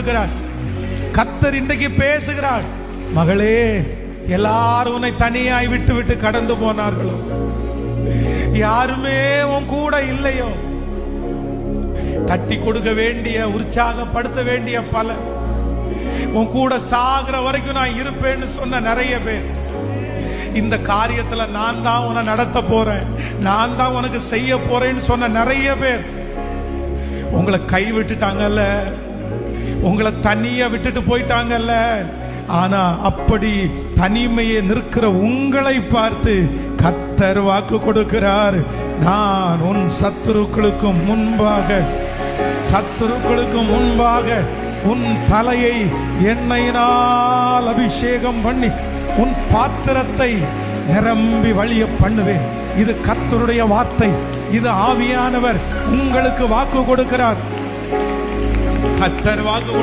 கொடுக்கிறார் கத்தர் இன்றைக்கு பேசுகிறார். மகளே எல்லாரும் உன்னை தனியாய் விட்டு விட்டு கடந்து போனார்களோ? யாருமே உன் கூட இல்லையோ? தட்டி கொடுக்க வேண்டிய உற்சாகப்படுத்த வேண்டிய பல உன் கூட சாகிற வரைக்கும் நான் இருப்பேன்னு சொன்ன நிறைய பேர். இந்த காரியத்துல நான் தான் உன்னை நடத்த போறேன். நான் தான் உனக்கு செய்ய போறேன்னு சொன்ன நிறைய பேர். உங்களை கை விட்டுட்டாங்கல்ல? உங்களை தனியா விட்டுட்டு போயிட்டாங்கல்ல. ஆனா அப்படி தனிமையை நிற்கிற உங்களை பார்த்து கத்தர் வாக்கு கொடுக்கிறார். நான் உன் சத்துருக்களுக்கு முன்பாக சத்துருக்களுக்கு முன்பாக உன் தலையை எண்ணெயினால் அபிஷேகம் பண்ணி உன் பாத்திரத்தை நிரம்பி வழிய பண்ணுவேன். இது கத்தருடைய வார்த்தை. இது ஆவியானவர் உங்களுக்கு வாக்கு கொடுக்கிறார். கத்தர் வாக்கு